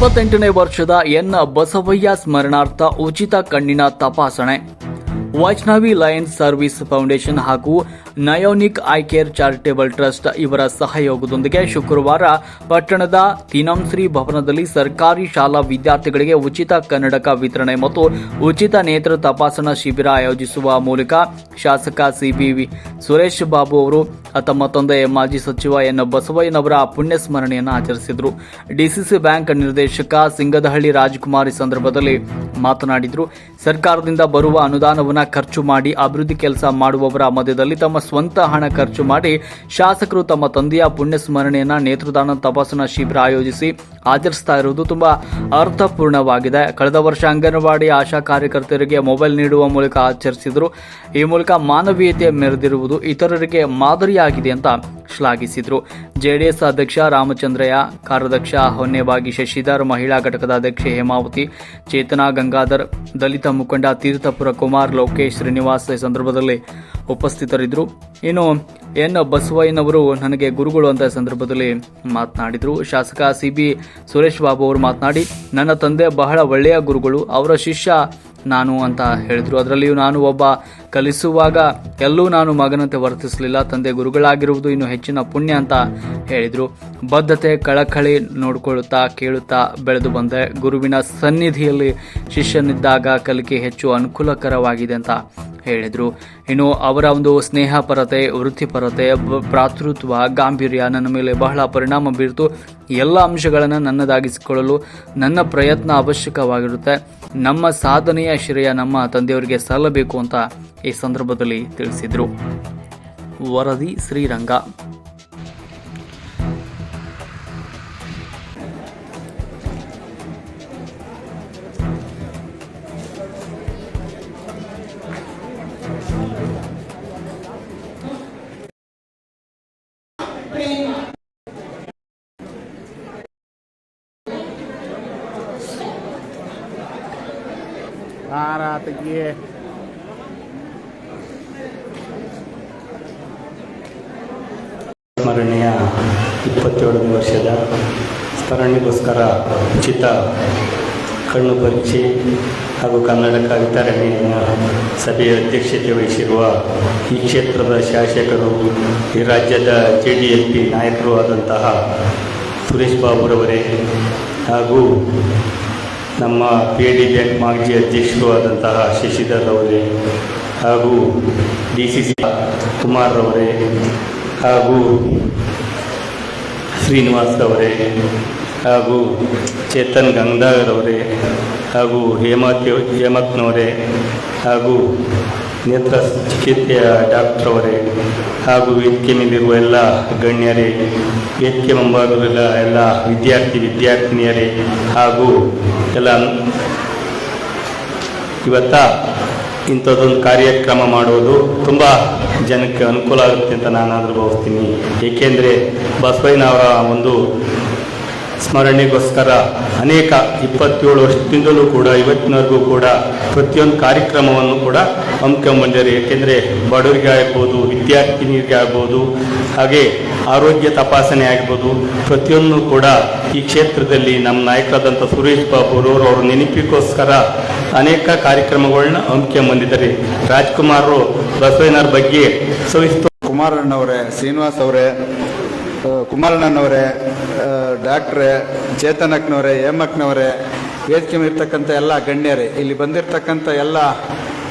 ಇಪ್ಪತ್ತೆಂಟನೇ ವರ್ಷದ ಎನ್ ಬಸವಯ್ಯ ಸ್ಮರಣಾರ್ಥ ಉಚಿತ ಕಣ್ಣಿನ ತಪಾಸಣೆ. ವೈಷ್ಣವಿ ಲಯನ್ಸ್ ಸರ್ವಿಸ್ ಫೌಂಡೇಶನ್ ಹಾಗೂ Nayonik eye care charitable trust ಇವರ ಸಹಯೋಗದೊಂದಿಗೆ ಶುಕ್ರವಾರ ಪಟ್ಟಣದ ತಿನಂಶ್ರೀ ಭವನದಲ್ಲಿ ಸರ್ಕಾರಿ ಶಾಲಾ ವಿದ್ಯಾರ್ಥಿಗಳಿಗೆ ಉಚಿತ ಕನ್ನಡಕ ವಿತರಣೆ ಮತ್ತು ಉಚಿತ ನೇತ್ರ ತಪಾಸಣಾ ಶಿಬಿರ ಆಯೋಜಿಸುವ ಮೂಲಕ ಶಾಸಕ ಸಿಬಿ ಸುರೇಶ್ ಬಾಬು ಅವರು, ತಮ್ಮ ತಂದೆಯ ಮಾಜಿ ಸಚಿವ ಎನ್ ಬಸವಯ್ಯನವರ ಪುಣ್ಯ ಸ್ಮರಣೆಯನ್ನು ಆಚರಿಸಿದರು. ಡಿಸಿಸಿ ಬ್ಯಾಂಕ್ ನಿರ್ದೇಶಕ ಸಿಂಗದಹಳ್ಳಿ ರಾಜ್ಕುಮಾರ್ ಸಂದರ್ಭದಲ್ಲಿ ಮಾತನಾಡಿದರು. ಸರ್ಕಾರದಿಂದ ಬರುವ ಅನುದಾನವನ್ನು ಖರ್ಚು ಮಾಡಿ ಅಭಿವೃದ್ಧಿ ಕೆಲಸ ಮಾಡುವವರ ಮಧ್ಯದಲ್ಲಿ ತಮ್ಮ ಸ್ವಂತ ಹಣ ಖರ್ಚು ಮಾಡಿ ಶಾಸಕರು ತಮ್ಮ ತಂದೆಯ ಪುಣ್ಯ ಸ್ಮರಣೆಯನ್ನು ನೇತ್ರದಾನ ತಪಾಸಣಾ ಶಿಬಿರ ಆಯೋಜಿಸಿ ಆಚರಿಸ್ತಾ ಇರುವುದು ತುಂಬ ಅರ್ಥಪೂರ್ಣವಾಗಿದೆ. ಕಳೆದ ವರ್ಷ ಅಂಗನವಾಡಿ ಆಶಾ ಕಾರ್ಯಕರ್ತರಿಗೆ ಮೊಬೈಲ್ ನೀಡುವ ಮೂಲಕ ಆಚರಿಸಿದರು. ಈ ಮೂಲಕ ಮಾನವೀಯತೆ ಮೆರೆದಿರುವುದು ಇತರರಿಗೆ ಮಾದರಿಯಾಗಿದೆ ಅಂತ ಶ್ಲಾಘಿಸಿದರು. ಜೆಡಿಎಸ್ ಅಧ್ಯಕ್ಷ ರಾಮಚಂದ್ರಯ್ಯ, ಕಾರ್ಯಾಧ್ಯಕ್ಷ ಹೊನ್ನೆಬಾಗಿ ಶಶಿಧರ್, ಮಹಿಳಾ ಘಟಕದ ಅಧ್ಯಕ್ಷೆ ಹೇಮಾವತಿ, ಚೇತನಾ ಗಂಗಾಧರ್, ದಲಿತ ಮುಖಂಡ ತೀರ್ಥಪುರ ಕುಮಾರ್, ಲೋಕೇಶ್ ಶ್ರೀನಿವಾಸ್ ಈ ಸಂದರ್ಭದಲ್ಲಿ ಉಪಸ್ಥಿತರಿದ್ದರು. ಇನ್ನು ಎನ್ ಬಸವಯ್ಯನವರು ನನಗೆ ಗುರುಗಳು ಅಂತ ಸಂದರ್ಭದಲ್ಲಿ ಮಾತನಾಡಿದರು. ಶಾಸಕ ಸಿ ಬಿ ಸುರೇಶ್ ಬಾಬು ಅವರು ಮಾತನಾಡಿ, ನನ್ನ ತಂದೆ ಬಹಳ ಒಳ್ಳೆಯ ಗುರುಗಳು, ಅವರ ಶಿಷ್ಯ ನಾನು ಅಂತ ಹೇಳಿದರು. ಅದರಲ್ಲಿಯೂ ನಾನು ಒಬ್ಬ ಕಲಿಸುವಾಗ ಎಲ್ಲೂ ನಾನು ಮಗನಂತೆ ವರ್ತಿಸಲಿಲ್ಲ. ತಂದೆ ಗುರುಗಳಾಗಿರುವುದು ಇನ್ನು ಹೆಚ್ಚಿನ ಪುಣ್ಯ ಅಂತ ಹೇಳಿದರು. ಬದ್ಧತೆ ಕಳಕಳಿ ನೋಡಿಕೊಳ್ಳುತ್ತಾ ಕೇಳುತ್ತಾ ಬೆಳೆದು ಬಂದೆ. ಗುರುವಿನ ಸನ್ನಿಧಿಯಲ್ಲಿ ಶಿಷ್ಯನಿದ್ದಾಗ ಕಲಿಕೆ ಹೆಚ್ಚು ಅನುಕೂಲಕರವಾಗಿದೆ ಅಂತ ಹೇಳಿದರು. ಇನ್ನು ಅವರ ಒಂದು ಸ್ನೇಹಪರತೆ, ವೃತ್ತಿಪರತೆ ಭ್ರಾತೃತ್ವ ಗಾಂಭೀರ್ಯ ನನ್ನ ಮೇಲೆ ಬಹಳ ಪರಿಣಾಮ ಬೀರ್ತು. ಎಲ್ಲ ಅಂಶಗಳನ್ನು ನನ್ನದಾಗಿಸಿಕೊಳ್ಳಲು ನನ್ನ ಪ್ರಯತ್ನ ಅವಶ್ಯಕವಾಗಿರುತ್ತೆ. ನಮ್ಮ ಸಾಧನೆಯ ಶ್ರೇಯ ನಮ್ಮ ತಂದೆಯವರಿಗೆ ಸಲ್ಲಬೇಕು ಅಂತ ಈ ಸಂದರ್ಭದಲ್ಲಿ ತಿಳಿಸಿದರು. ವರದಿ ಶ್ರೀರಂಗ. ಆರಾತಕ್ಕೆ ಸ್ಮರಣೆಯ ಇಪ್ಪತ್ತೇಳನೇ ವರ್ಷದ ಸ್ಮರಣೆಗೋಸ್ಕರ ಉಚಿತ ಕಣ್ಣು ಪರೀಕ್ಷೆ ಹಾಗೂ ಕನ್ನಡಕ ವಿತರಣೆಯ ಸಭೆಯ ಅಧ್ಯಕ್ಷತೆ ವಹಿಸಿರುವ ಈ ಕ್ಷೇತ್ರದ ಶಾಸಕರು, ಈ ರಾಜ್ಯದ ಜೆ ಡಿ ಎಲ್ ಪಿ ನಾಯಕರು ಆದಂತಹ ಸುರೇಶ್ ಬಾಬುರವರೇ ಹಾಗೂ ನಮ್ಮ ಪಿ ಡಿ ಬ್ಯಾಂಕ್ ಮಾಜಿ ಅಧ್ಯಕ್ಷರು ಆದಂತಹ ಶಶಿಧರ್ ಅವರೇ ಹಾಗೂ ಡಿ ಸಿ ಸಿ ಕುಮಾರ್ ಅವರೇ ಹಾಗೂ ಶ್ರೀನಿವಾಸ್ ಅವರೇ ಹಾಗೂ ಚೇತನ್ ಗಂಗಾಧರ್ ಅವರೇ ಹಾಗೂ ಹೇಮತ್ ಹೇಮತ್ನವರೇ ಹಾಗೂ ನೇತ್ರ ಚಿಕಿತ್ಸೆಯ ಡಾಕ್ಟರ್ ಅವರೇ ಹಾಗೂ ವೇದಿಕೆ ಎಲ್ಲ ಗಣ್ಯರೇ, ವೇದಿಕೆ ಮುಂಭಾಗದಲ್ಲ ಎಲ್ಲ ವಿದ್ಯಾರ್ಥಿ, ವಿದ್ಯಾರ್ಥಿನಿಯರೇ ಹಾಗೂ ಎಲ್ಲ ಇವತ್ತ ಇಂಥದ್ದೊಂದು ಕಾರ್ಯಕ್ರಮ ಮಾಡುವುದು ತುಂಬ ಜನಕ್ಕೆ ಅನುಕೂಲ ಆಗುತ್ತೆ ಅಂತ ನಾನಾದರೂ ಭಾವಿಸ್ತೀನಿ. ಏಕೆಂದರೆ ಬಸವಯ್ಯನವರ ಒಂದು ಸ್ಮರಣೆಗೋಸ್ಕರ ಅನೇಕ ಇಪ್ಪತ್ತೇಳು ವರ್ಷದಿಂದಲೂ ಕೂಡ, ಇವತ್ತಿನವರೆಗೂ ಕೂಡ ಪ್ರತಿಯೊಂದು ಕಾರ್ಯಕ್ರಮವನ್ನು ಕೂಡ ಹಮ್ಮಿಕೊಂಡ್ಬಂದಿದ್ದಾರೆ ಏಕೆಂದರೆ ಬಡವರಿಗೆ ಆಗ್ಬೋದು, ವಿದ್ಯಾರ್ಥಿನಿಯರಿಗೆ ಆಗ್ಬೋದು, ಹಾಗೆ ಆರೋಗ್ಯ ತಪಾಸಣೆ ಆಗ್ಬೋದು, ಪ್ರತಿಯೊಂದು ಕೂಡ ಈ ಕ್ಷೇತ್ರದಲ್ಲಿ ನಮ್ಮ ನಾಯಕರಾದಂಥ ಸುರೇಶ್ ಬಾಬು ಅವರು ನೆನಪಿಗೋಸ್ಕರ ಅನೇಕ ಕಾರ್ಯಕ್ರಮಗಳನ್ನ ಹಮ್ಮಿಕೊಂಡ್ಬಂದಿದ್ದಾರೆ ರಾಜ್ಕುಮಾರ್ ಬಸವೇನವ್ರ ಬಗ್ಗೆ ಸವಿಸ್ತು ಕುಮಾರಣ್ಣವರೇ, ಶ್ರೀನಿವಾಸ್ ಅವರೇ ಕುಮಾರಣ್ಣನವರೇ ಡಾಕ್ಟ್ರೆ ಚೇತನಕ್ನವರೇ ಹೇಮಕ್ನವರೇ ವೇದಿಕೆ ಇರ್ತಕ್ಕಂಥ ಎಲ್ಲ ಗಣ್ಯರೇ, ಇಲ್ಲಿ ಬಂದಿರತಕ್ಕಂಥ ಎಲ್ಲ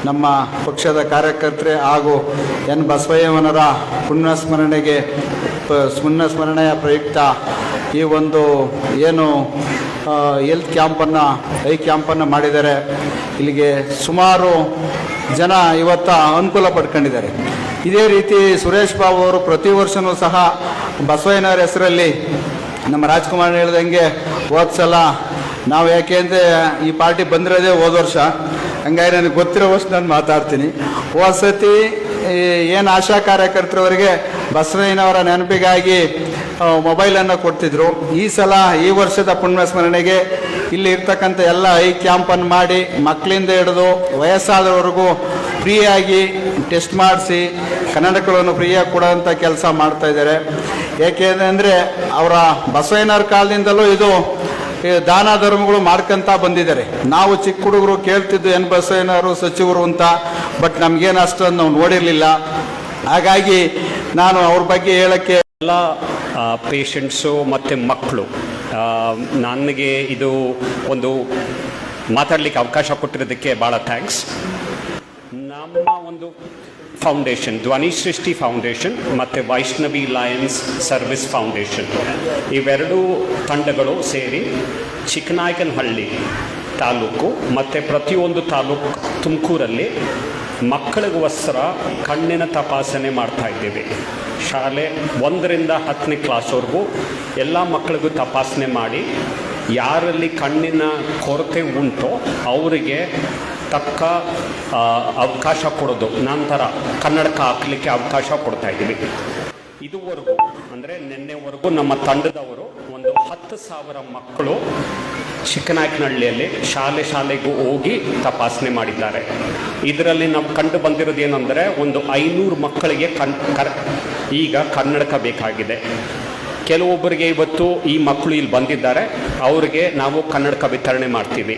ನಮ್ಮ ಪಕ್ಷದ ಕಾರ್ಯಕರ್ತರೆ ಹಾಗೂ ಎನ್ ಬಸವಯ್ಯನವರ ಪುಣ್ಯಸ್ಮರಣೆಗೆ ಪುಣ್ಯ ಸ್ಮರಣೆಯ ಪ್ರಯುಕ್ತ ಈ ಒಂದು ಏನು ಹೆಲ್ತ್ ಕ್ಯಾಂಪನ್ನು ಐ ಕ್ಯಾಂಪನ್ನು ಮಾಡಿದ್ದಾರೆ ಇಲ್ಲಿಗೆ ಸುಮಾರು ಜನ ಇವತ್ತ ಅನುಕೂಲ ಪಡ್ಕೊಂಡಿದ್ದಾರೆ. ಇದೇ ರೀತಿ ಸುರೇಶ್ ಬಾಬು ಅವರು ಪ್ರತಿ ವರ್ಷವೂ ಸಹ ಬಸವಯ್ಯನವರ ಹೆಸರಲ್ಲಿ ನಮ್ಮ ರಾಜ್ಕುಮಾರ್ ಹೇಳ್ದಂಗೆ ಓದ್ಸಲ್ಲ ಸಲ ನಾವು ಯಾಕೆ ಅಂದರೆ ಈ ಪಾರ್ಟಿ ಬಂದಿರೋದೇ ಹೋದ ವರ್ಷ. ಹಂಗಾಗಿ ನನಗೆ ಗೊತ್ತಿರೋ ವರ್ಷ ನಾನು ಮಾತಾಡ್ತೀನಿ. ಓಸತಿ ಏನು ಆಶಾ ಕಾರ್ಯಕರ್ತರವರಿಗೆ ಬಸವಯ್ಯನವರ ನೆನಪಿಗಾಗಿ ಮೊಬೈಲನ್ನು ಕೊಡ್ತಿದ್ರು. ಈ ಸಲ ಈ ವರ್ಷದ ಪುಣ್ಯ ಸ್ಮರಣೆಗೆ ಇಲ್ಲಿ ಇರ್ತಕ್ಕಂಥ ಎಲ್ಲ ಐ ಕ್ಯಾಂಪನ್ನು ಮಾಡಿ ಮಕ್ಕಳಿಂದ ಹಿಡಿದು ವಯಸ್ಸಾದವರೆಗೂ ಫ್ರೀಯಾಗಿ ಟೆಸ್ಟ್ ಮಾಡಿಸಿ, ಕನ್ನಡಕಗಳನ್ನು ಫ್ರೀಯಾಗಿ ಕೊಡೋಂಥ ಕೆಲಸ ಮಾಡ್ತಾ ಇದ್ದಾರೆ. ಏಕೆಂದರೆ ಅವರ ಬಸವಯ್ಯನವ್ರ ಕಾಲದಿಂದಲೂ ಇದು ದಾನ ಧರ್ಮಗಳು ಮಾಡ್ಕೊಂತ ಬಂದಿದ್ದಾರೆ. ನಾವು ಚಿಕ್ಕ ಹುಡುಗರು ಕೇಳ್ತಿದ್ದು ಎನ್ ಬಸವಯ್ಯನವರು ಸಚಿವರು ಅಂತ, ಬಟ್ ನಮ್ಗೇನು ಅಷ್ಟೊಂದು ನಾವು ನೋಡಿರಲಿಲ್ಲ. ಹಾಗಾಗಿ ನಾನು ಅವ್ರ ಬಗ್ಗೆ ಹೇಳಕ್ಕೆ ಎಲ್ಲ ಪೇಷಂಟ್ಸು ಮತ್ತು ಮಕ್ಕಳು ನನಗೆ ಇದು ಒಂದು ಮಾತಾಡಲಿಕ್ಕೆ ಅವಕಾಶ ಕೊಟ್ಟಿರೋದಕ್ಕೆ ಭಾಳ ಥ್ಯಾಂಕ್ಸ್ ನಮ್ಮ ಒಂದು ಫೌಂಡೇಶನ್ ಧ್ವನಿ ಸೃಷ್ಟಿ ಫೌಂಡೇಶನ್ ಮತ್ತು ವೈಷ್ಣವಿ ಲಯನ್ಸ್ ಸರ್ವಿಸ್ ಫೌಂಡೇಶನ್ ಇವೆರಡೂ ತಂಡಗಳು ಸೇರಿ ಚಿಕ್ಕನಾಯಕನಹಳ್ಳಿ ತಾಲೂಕು, ಮತ್ತು ಪ್ರತಿಯೊಂದು ತಾಲೂಕು ತುಮಕೂರಲ್ಲಿ ಮಕ್ಕಳಿಗೋಸ್ಕರ ಕಣ್ಣಿನ ತಪಾಸಣೆ ಮಾಡ್ತಾ ಇದ್ದೀವಿ. ಶಾಲೆ ಒಂದರಿಂದ ಹತ್ತನೇ ಕ್ಲಾಸ್ವರೆಗೂ ಎಲ್ಲ ಮಕ್ಕಳಿಗೂ ತಪಾಸಣೆ ಮಾಡಿ ಯಾರಲ್ಲಿ ಕಣ್ಣಿನ ಕೊರತೆ ಉಂಟೋ ಅವರಿಗೆ ತಕ್ಕ ಅವಕಾಶ ಕೊಡೋದು. ನಂತರ ಕನ್ನಡಕ ಹಾಕಲಿಕ್ಕೆ ಅವಕಾಶ ಕೊಡ್ತಾ ಇದ್ದೀವಿ. ಇದುವರೆಗೂ, ಅಂದರೆ ನಿನ್ನೆವರೆಗೂ ನಮ್ಮ ತಂಡದವರು ಒಂದು ಹತ್ತು ಸಾವಿರ ಮಕ್ಕಳು ಚಿಕ್ಕನಾಯಕನಹಳ್ಳಿಯಲ್ಲಿ ಶಾಲೆ ಶಾಲೆಗೂ ಹೋಗಿ ತಪಾಸಣೆ ಮಾಡಿದ್ದಾರೆ. ಇದರಲ್ಲಿ ನಾವು ಕಂಡು ಬಂದಿರೋದು ಏನಂದರೆ, ಒಂದು ಐನೂರು ಮಕ್ಕಳಿಗೆ ಕಣ್ ಕರ್, ಈಗ ಕನ್ನಡಕ ಬೇಕಾಗಿದೆ. ಕೆಲವೊಬ್ಬರಿಗೆ ಇವತ್ತು ಈ ಮಕ್ಕಳು ಇಲ್ಲಿ ಬಂದಿದ್ದಾರೆ. ಅವರಿಗೆ ನಾವು ಕನ್ನಡಕ ವಿತರಣೆ ಮಾಡ್ತೀವಿ.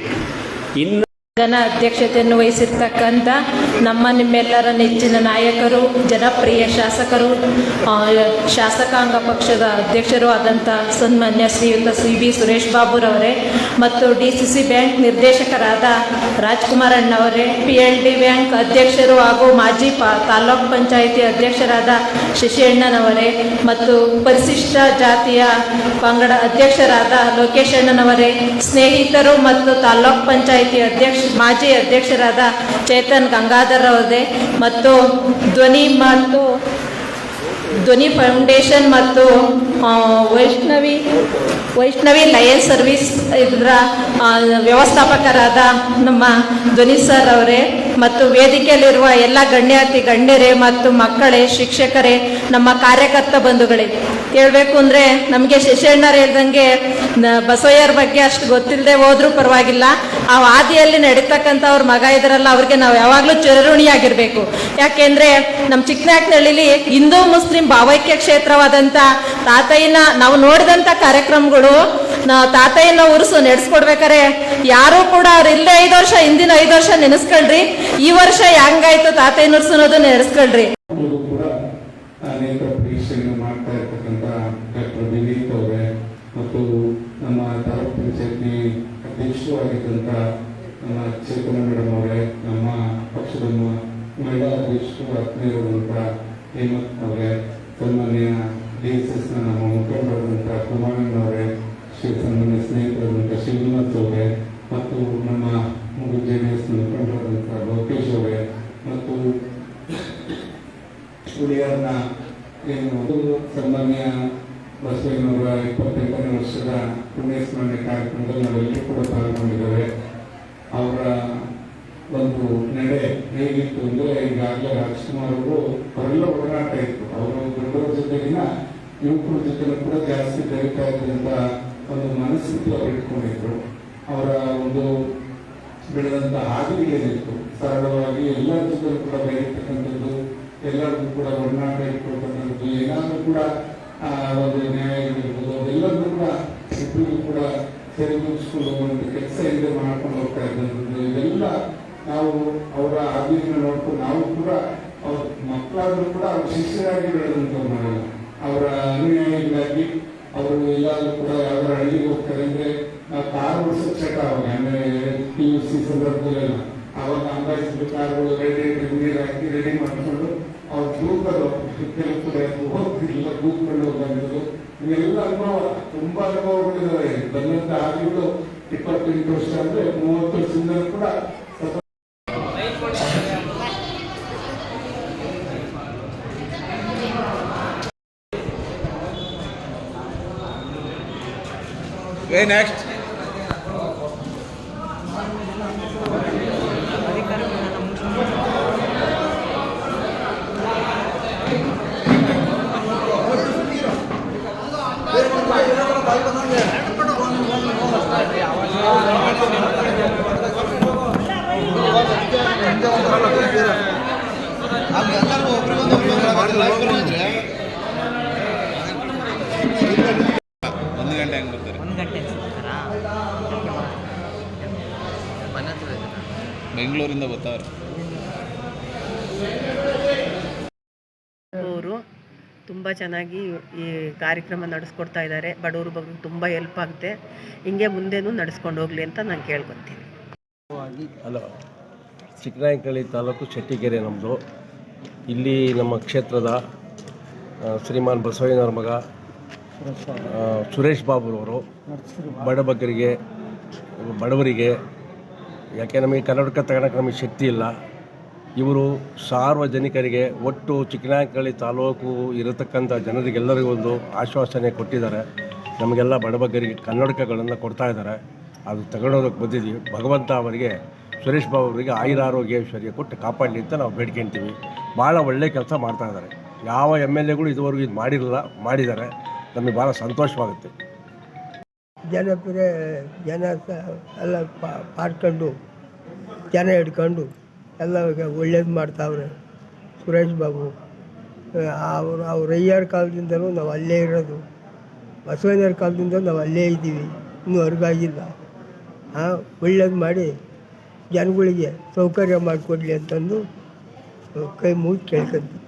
ಇನ್ನು ಘನ ಅಧ್ಯಕ್ಷತೆಯನ್ನು ವಹಿಸಿರ್ತಕ್ಕಂಥ ನಮ್ಮ ನಿಮ್ಮೆಲ್ಲರ ನೆಚ್ಚಿನ ನಾಯಕರು, ಜನಪ್ರಿಯ ಶಾಸಕರು ಶಾಸಕಾಂಗ ಪಕ್ಷದ ಅಧ್ಯಕ್ಷರು ಆದಂಥ ಸನ್ಮಾನ್ಯ ಶ್ರೀಯುತ ಸಿ ಬಿ ಸುರೇಶ್ ಬಾಬುರವರೇ ಮತ್ತು ಡಿ ಸಿ ಸಿ ಬ್ಯಾಂಕ್ ನಿರ್ದೇಶಕರಾದ ರಾಜ್ಕುಮಾರ್ ಅಣ್ಣವರೇ ಪಿ ಎಲ್ ಡಿ ಬ್ಯಾಂಕ್ ಅಧ್ಯಕ್ಷರು ಹಾಗೂ ಮಾಜಿ ಪಾ, ತಾಲೂಕ್ ಪಂಚಾಯಿತಿ ಅಧ್ಯಕ್ಷರಾದ ಶಶಿಯಣ್ಣನವರೇ ಮತ್ತು ಪರಿಶಿಷ್ಟ ಜಾತಿಯ ಪಂಗಡ ಅಧ್ಯಕ್ಷರಾದ ಲೋಕೇಶ್ ಅಣ್ಣನವರೇ ಸ್ನೇಹಿತರು ಮತ್ತು ತಾಲೂಕ್ ಪಂಚಾಯಿತಿ ಅಧ್ಯಕ್ಷ ಮಾಜಿ ಅಧ್ಯಕ್ಷರಾದ ಚೇತನ್ ಗಂಗಾಧರ್ ಅವರದೇ ಮತ್ತು ಧ್ವನಿ ಮತ್ತು ಧ್ವನಿ ಫೌಂಡೇಶನ್ ಮತ್ತು ವೈಷ್ಣವಿ ವೈಷ್ಣವಿ ಲಯನ್ ಸರ್ವಿಸ್ ಇದರ ವ್ಯವಸ್ಥಾಪಕರಾದ ನಮ್ಮ ಧ್ವನಿ ಸರ್ ಅವರೇ ಮತ್ತು ವೇದಿಕೆಯಲ್ಲಿರುವ ಎಲ್ಲ ಗಣ್ಯಾತಿ, ಗಣ್ಯರೇ ಮತ್ತು ಮಕ್ಕಳೇ, ಶಿಕ್ಷಕರೇ, ನಮ್ಮ ಕಾರ್ಯಕರ್ತ ಬಂಧುಗಳೇ. ಹೇಳಬೇಕು ಅಂದರೆ ನಮಗೆ ಶಶಿಯಣ್ಣರು ಹೇಳ್ದಂಗೆ ಬಸವಯ್ಯರ ಬಗ್ಗೆ ಅಷ್ಟು ಗೊತ್ತಿಲ್ಲದೆ ಹೋದ್ರೂ ಪರವಾಗಿಲ್ಲ. ಆ ಹಾದಿಯಲ್ಲಿ ನಡೀತಕ್ಕಂಥವ್ರ ಮಗ ಇದ್ರಲ್ಲ, ಅವ್ರಿಗೆ ನಾವು ಯಾವಾಗಲೂ ಚಿರಋಣಿಯಾಗಿರಬೇಕು. ಯಾಕೆಂದ್ರೆ ನಮ್ಮ ಚಿಕ್ಕನಾಯಕನಹಳ್ಳಿಲಿ ಹಿಂದೂ ಮುಸ್ಲಿಂ ಭಾವೈಕ್ಯ ಕ್ಷೇತ್ರವಾದಂಥ ತಾತಯ್ಯನ ನಾವು ನೋಡಿದಂಥ ಕಾರ್ಯಕ್ರಮಗಳು ನಾವು ತಾತಯ್ಯನ ಉರುಸು ನಡೆಸ್ಕೊಡ್ಬೇಕಾರೆ. ಯಾರು ಕೂಡ ಅವ್ರು ಇಲ್ಲೇ ಐದು ವರ್ಷ, ಹಿಂದಿನ ಐದು ವರ್ಷ ನೆನೆಸ್ಕೊಳ್ರಿ. ಈ ವರ್ಷ ಹೆಂಗಾಯ್ತು ತಾತಯ್ಯನ ಉರ್ಸು ಅನ್ನೋದು ನೆನೆಸ್ಕೊಳ್ರಿ. ಮತ್ತು ನಮ್ಮ ತಾಲೂಕು ಪಂಚಾಯತಿ ಅಧ್ಯಕ್ಷರು ನಮ್ಮ ಚೇತನ ಮೇಡಮ್ ಅವರೇ, ನಮ್ಮ ಪಕ್ಷದ ಮಹಿಳಾ ಅಧ್ಯಕ್ಷರು ಆತ್ಮೀಯರಾದಂಥ ಹೇಮಂತ್ ಅವರೇ. ಸನ್ಮಾನ್ಯ ಡಿ ಎಸ್ ಎಸ್ನ ನಮ್ಮ ಮುಖಂಡರಾದಂಥ ಕುಮಾರಣ್ಣವರೇ ಶ್ರೀ ಸನ್ಮಾನ್ಯ ಸ್ನೇಹಿತರಾದಂಥ ಶ್ರೀನಿವಾಸ್ ಅವರೇ ಮತ್ತು ನಮ್ಮ ಜೆ ಡಿ ಎಸ್ ಮುಖಂಡರಾದಂಥ ಲೋಕೇಶ್ ಅವರೇ ಮತ್ತು ಹುಲಿಯನ್ನ ಏನು ಸನ್ಮಾನ್ಯ ಬಸವಣ್ಣವರ ಇಪ್ಪತ್ತೆಂಟನೇ ವರ್ಷದ ಪುಣ್ಯಸ್ಮರಣೆ ಕಾರ್ಯಕ್ರಮದಲ್ಲಿ ನಾವೆಲ್ಲರೂ ಕೂಡ ಪಾಲ್ಗೊಂಡಿದ್ದೇವೆ. ಅವರ ಒಂದು ನಡೆ ಹೇಗಿತ್ತು ಅಂದ್ರೆ ಈಗಾಗಲೇ ರಾಜ್ಕುಮಾರ್ ಅವರು ಅವರೆಲ್ಲ ಒಡನಾಟ ಇತ್ತು. ಅವರು ದೊಡ್ಡವರ ಜೊತೆಗಿನ ಯುವಕರ ಜೊತೆಗೂ ಕೂಡ ಜಾಸ್ತಿ ಬೆರೀತಾ ಇದ್ರಿಂದ ಒಂದು ಮನಸ್ಥಿತಿ ಅವರು ಇಟ್ಕೊಂಡಿದ್ರು. ಅವರ ಒಂದು ಬೆಳೆದಂತ ಹಾದಿ ಏನಿತ್ತು? ಸರಳವಾಗಿ ಎಲ್ಲರ ಜೊತೆಗೂ ಕೂಡ ಬೆರೀತಕ್ಕಂಥದ್ದು, ಎಲ್ಲರಿಗೂ ಕೂಡ ಒಡನಾಟ ಇಟ್ಕೊಳ್ತಕ್ಕಂಥದ್ದು, ಏನಾದರೂ ಕೂಡ ಒಂದು ನ್ಯಾಯ ಇರ್ಬೋದು ಅದೆಲ್ಲದೂ ಕೂಡ ಇಬ್ಬರಿಗೂ ಕೂಡ ಸರಿದೂಗಿಸ್ಕೊಂಡು ಕೆಲಸ ಇಲ್ಲದೆ ಮಾಡ್ಕೊಂಡು ಹೋಗ್ತಾ ಇದ್ದಂಥದ್ದು ಇವೆಲ್ಲ ನಾವು ಅವರ ಹಾದಿಯನ್ನು ನೋಡ್ಕೊಂಡು ನಾವು ಕೂಡ ಅವ್ರ ಮಕ್ಕಳಾದ್ರೂ ಕೂಡ ಅವ್ರ ಶಿಷ್ಯರಾಗಿ ಬೆಳೆದಂಥವ್ರು ನಾವೆಲ್ಲ ಅವರ ಅನುಯಾಯಿಗಳಾಗಿ ಅವರು ಎಲ್ಲಾದ್ರೂ ಕೂಡ ಯಾವ್ದಾರ ಹಳ್ಳಿಗೆ ಹೋಗ್ತಾರೆ ಅಂದ್ರೆ ನಾವು ಕಾರ್ ಓಡಿಸೋ ಚಟ ಅವಾಗ ಅಂದ್ರೆ ಪಿ ಯು ಸಿ ಸಂದರ್ಭದಲ್ಲೆಲ್ಲ. ಅವಾಗ ಅಂಬಾಯಿಸಿದ್ರು ಕಾರ್ಗಳು ರೆಡಿ ನೀರು ಹಾಕಿ ರೆಡಿ ಮಾಡ್ಕೊಂಡು ಅವ್ರು ದೂಕಲು ಕೆಲವು ಕಡೆ ಹೋಗ್ತಿರ್ಲಿಲ್ಲ ದೂಕ್ಕೊಂಡು ಬಂದಿದ್ದು ಇವೆಲ್ಲ ಅನುಭವ. ತುಂಬಾ ಅನುಭವಗಳಿದಾವೆ ಬಂದಂತ ಆಗಿಗಳು ಇಪ್ಪತ್ತೆಂಟು ವರ್ಷ ಅಂದ್ರೆ ಮೂವತ್ತು ವರ್ಷದಿಂದ ಕೂಡ ಸ್ವಲ್ಪ ನೆಕ್ಸ್ಟ್ ಒಂದು ಗಂಟೆ ಸಿಗ್ತಾರಾ ಬೆಂಗಳೂರಿಂದ ಬರ್ತಾರೆ ಅವರು ತುಂಬ ಚೆನ್ನಾಗಿ ಈ ಕಾರ್ಯಕ್ರಮ ನಡೆಸ್ಕೊಡ್ತಾ ಇದ್ದಾರೆ. ಬಡವರು ಬಗ್ಗೆ ತುಂಬ ಹೆಲ್ಪ್ ಆಗುತ್ತೆ. ಹಿಂಗೆ ಮುಂದೆನೂ ನಡೆಸ್ಕೊಂಡು ಹೋಗಲಿ ಅಂತ ನಾನು ಕೇಳ್ಕೊತೀನಿ. ಹಲೋ. ಚಿಕ್ಕನಾಯಕನಹಳ್ಳಿ ತಾಲೂಕು ಶೆಟ್ಟಿಗೆರೆ ನಮ್ಮದು ಇಲ್ಲಿ ನಮ್ಮ ಕ್ಷೇತ್ರದ ಶ್ರೀಮಾನ್ ಬಸವಯ್ಯನವ್ರ ಮಗ ಸುರೇಶ್ ಬಾಬುರವರು ಬಡಬಗ್ಗರಿಗೆ ಬಡವರಿಗೆ ಯಾಕೆ ನಮಗೆ ಕನ್ನಡಕ ತಗೊಳಕ್ಕೆ ನಮಗೆ ಶಕ್ತಿ ಇಲ್ಲ. ಇವರು ಸಾರ್ವಜನಿಕರಿಗೆ ಒಟ್ಟು ಚಿಕ್ಕನಾಯಕನಹಳ್ಳಿ ತಾಲೂಕು ಇರತಕ್ಕಂಥ ಜನರಿಗೆಲ್ಲರಿಗೂ ಒಂದು ಆಶ್ವಾಸನೆ ಕೊಟ್ಟಿದ್ದಾರೆ. ನಮಗೆಲ್ಲ ಬಡಬಗ್ಗರಿಗೆ ಕನ್ನಡಕಗಳನ್ನು ಕೊಡ್ತಾ ಇದ್ದಾರೆ. ಅದು ತಗೊಳೋದಕ್ಕೆ ಬಂದಿದ್ದೀವಿ. ಭಗವಂತ ಅವರಿಗೆ, ಸುರೇಶ್ ಬಾಬು ಅವರಿಗೆ ಆಯುರಾರೋಗ್ಯ ಕೊಟ್ಟು ಕಾಪಾಡಲಿ ಅಂತ ನಾವು ಬೇಡ್ಕೊಳ್ತೀವಿ ಭಾಳ ಒಳ್ಳೆ ಕೆಲಸ ಮಾಡ್ತಾ ಇದ್ದಾರೆ. ಯಾವ ಎಂ ಎಲ್ ಎಗಳು ಇದುವರೆಗೂ ಇದು ಮಾಡಿರಲಿಲ್ಲ ಮಾಡಿದ್ದಾರೆ. ನಮಗೆ ಭಾಳ ಸಂತೋಷವಾಗುತ್ತೆ. ಜನಪ್ರಿಯ ಜನ ಸಹ ಎಲ್ಲ ಪಾಡ್ಕೊಂಡು, ಜನ ಹಿಡ್ಕೊಂಡು ಎಲ್ಲ ಒಳ್ಳೇದು ಮಾಡ್ತಾವ್ರೆ. ಸುರೇಶ್ ಬಾಬು ಅವರು, ಅವ್ರ ಅಯ್ಯರ ಕಾಲದಿಂದಲೂ ನಾವು ಅಲ್ಲೇ ಇರೋದು. ಬಸವಣ್ಣರ ಕಾಲದಿಂದ ನಾವು ಅಲ್ಲೇ ಇದ್ದೀವಿ. ಇನ್ನೂ ಹೊರಗಾಗಿಲ್ಲ. ಹಾಂ ಒಳ್ಳೇದು ಮಾಡಿ ಜನಗಳಿಗೆ ಸೌಕರ್ಯ ಮಾಡಿಕೊಡ್ಲಿ ಅಂತಂದು ಕೈ ಮುಗಿ ಕೇಳ್ಕೊಂತೀವಿ.